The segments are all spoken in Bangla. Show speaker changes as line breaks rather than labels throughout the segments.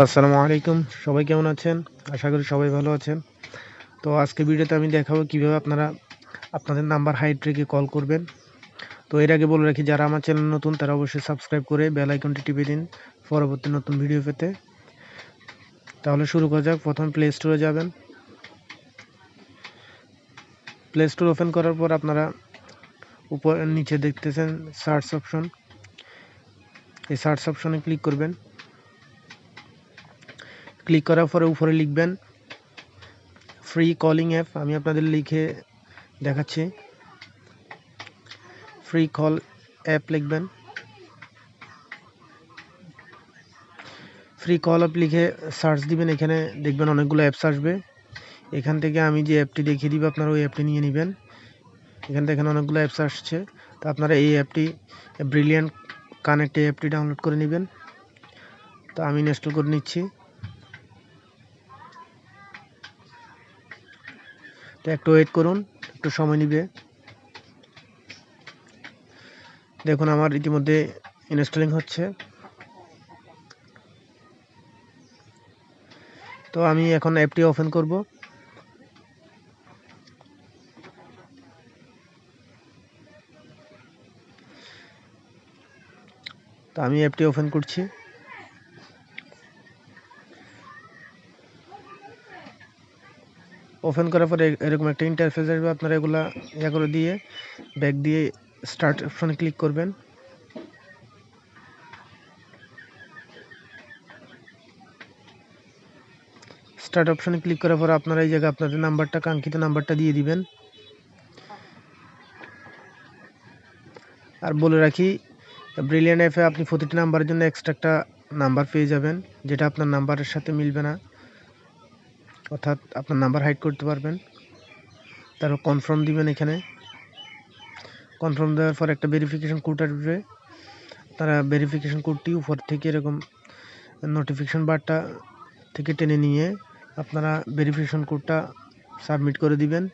আসসালামু আলাইকুম। সবাই কেমন আছেন? আশা করি সবাই ভালো আছেন। তো আজকে ভিডিওতে আমি দেখাবো কীভাবে আপনারা আপনাদের নাম্বার হাইট রেখে কল করবেন। তো এর আগে বলে রাখি, যারা আমার চ্যানেল নতুন, তারা অবশ্যই সাবস্ক্রাইব করে বেল আইকনটি টিপে দিন পরবর্তী নতুন ভিডিও পেতে। তাহলে শুরু করা যাক। প্রথম প্লে স্টোরে যাবেন। প্লে স্টোর ওপেন করার পর আপনারা উপর নিচে দেখতেছেন সার্চ অপশন এই সার্চ অপশনে ক্লিক করবেন। ক্লিক করার পরে উপরে লিখবেন ফ্রি কলিং অ্যাপ আমি আপনাদের লিখে দেখাচ্ছি। ফ্রি কল অ্যাপ লিখবেন। ফ্রি কল অ্যাপ লিখে সার্চ দিবেন, এখানে দেখবেন অনেকগুলো অ্যাপস আসবে। এখান থেকে আমি যে অ্যাপটি দেখিয়ে দিব, আপনারা ওই অ্যাপটি নিয়ে নেবেন। এখান থেকে অনেকগুলো অ্যাপস আসছে। তো আপনারা এই অ্যাপটি ব্রিলিয়ান্ট কানেক্ট এই অ্যাপটি ডাউনলোড করে নেবেন। তো আমি ইনস্টল করে নিচ্ছি। তো একটু ওয়েট করুন, একটু সময় নিবে। দেখুন আমার ইতিমধ্যে ইনস্টলিং হচ্ছে। তো আমি এখন অ্যাপটি ওপেন করব। তো আমি অ্যাপটি ওপেন করছি। ওপেন করার পরে এরকম একটা ইন্টারফেস আসবে আপনারা এগুলা ইয়া করে দিয়ে ব্যাক দিয়ে স্টার্ট অপশনে ক্লিক করবেন। স্টার্ট অপশনে ক্লিক করার পর আপনারা এই জায়গায় আপনাদের নাম্বারটা কাঙ্ক্ষিত নাম্বারটা দিয়ে দিবেন। আর বলে রাখি ব্রিলিয়ান অ্যাপে আপনি প্রতিটি নাম্বারের জন্য এক্সট্রা একটা নাম্বার পেয়ে যাবেন, যেটা আপনার নাম্বারের সাথে মিলবে না। অর্থাৎ আপনার নাম্বার হাইড করতে পারবেন। তারপর কনফার্ম দিবেন এখানে। কনফার্ম দেওয়ার পর একটা ভেরিফিকেশন কোড আসবে। তারা ভেরিফিকেশন কোডটি উপর থেকে এরকম নোটিফিকেশন বারটা থেকে টেনে নিয়ে আপনারা ভেরিফিকেশন কোডটা সাবমিট করে দিবেন।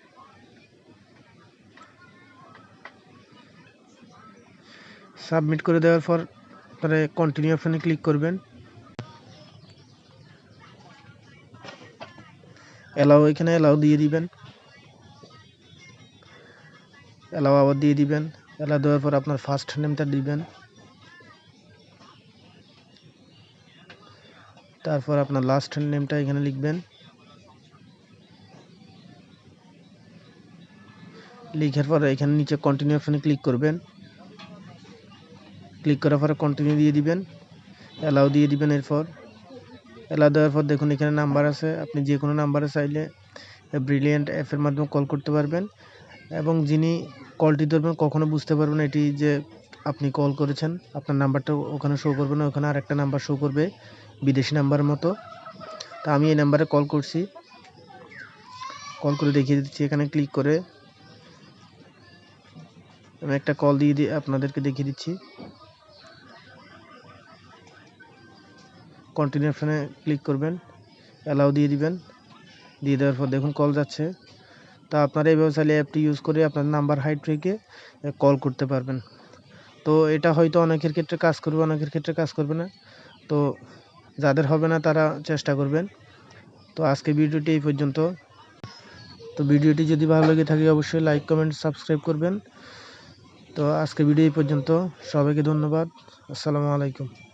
সাবমিট করে দেওয়ার পর তারা কন্টিনিউ অপশানে ক্লিক করবেন। অ্যালাও এখানে অ্যালাও দিয়ে দিবেন। অ্যালাও আবার দিয়ে দিবেন। অ্যালাও দেওয়ার পর আপনার ফার্স্ট নেমটা দিবেন। তারপর আপনার লাস্ট নেমটা এখানে লিখবেন। লিখার পর এখানে নিচে কন্টিনিউ অপশনে ক্লিক করবেন। ক্লিক করার পরে কন্টিনিউ দিয়ে দিবেন। অ্যালাউ দিয়ে দিবেন এরপর। অ্যালাউ দেওয়ার পর দেখুন, এখানে নাম্বার আছে। আপনি যে কোনো নাম্বারে চাইলে ব্রিলিয়েন্ট অ্যাপের মাধ্যমে কল করতে পারবেন এবং যিনি কলটি ধরবেন কখনো বুঝতে পারবেন এটি যে আপনি কল করেছেন। আপনার নাম্বারটা ওখানে শো করবে না, ওখানে আরেকটা নাম্বার শো করবে, বিদেশি নাম্বারের মতো। তা আমি এই নাম্বারে কল করছি। কল করে দেখিয়ে দিচ্ছি। এখানে ক্লিক করে আমি একটা কল দিয়ে দিয়ে আপনাদেরকে দেখিয়ে দিচ্ছি। কন্টিনিউ অপশানে ক্লিক করবেন অ্যালাউ দিয়ে দিবেন। দিয়ে দেওয়ার পর দেখুন কল যাচ্ছে। তা আপনারা এইভাবে চাইলে অ্যাপটি ইউজ করে আপনার নাম্বার হাইট রেখে কল করতে পারবেন। তো এটা হয়তো অনেকের ক্ষেত্রে কাজ করবে, অনেকের ক্ষেত্রে কাজ করবে না। তো যাদের হবে না তারা চেষ্টা করবেন। তো আজকে ভিডিওটি এই পর্যন্ত। তো ভিডিওটি যদি ভালো লেগে থাকে অবশ্যই লাইক কমেন্ট সাবস্ক্রাইব করবেন। তো আজকে ভিডিও এই পর্যন্ত। সবাইকে ধন্যবাদ। আসসালামু আলাইকুম।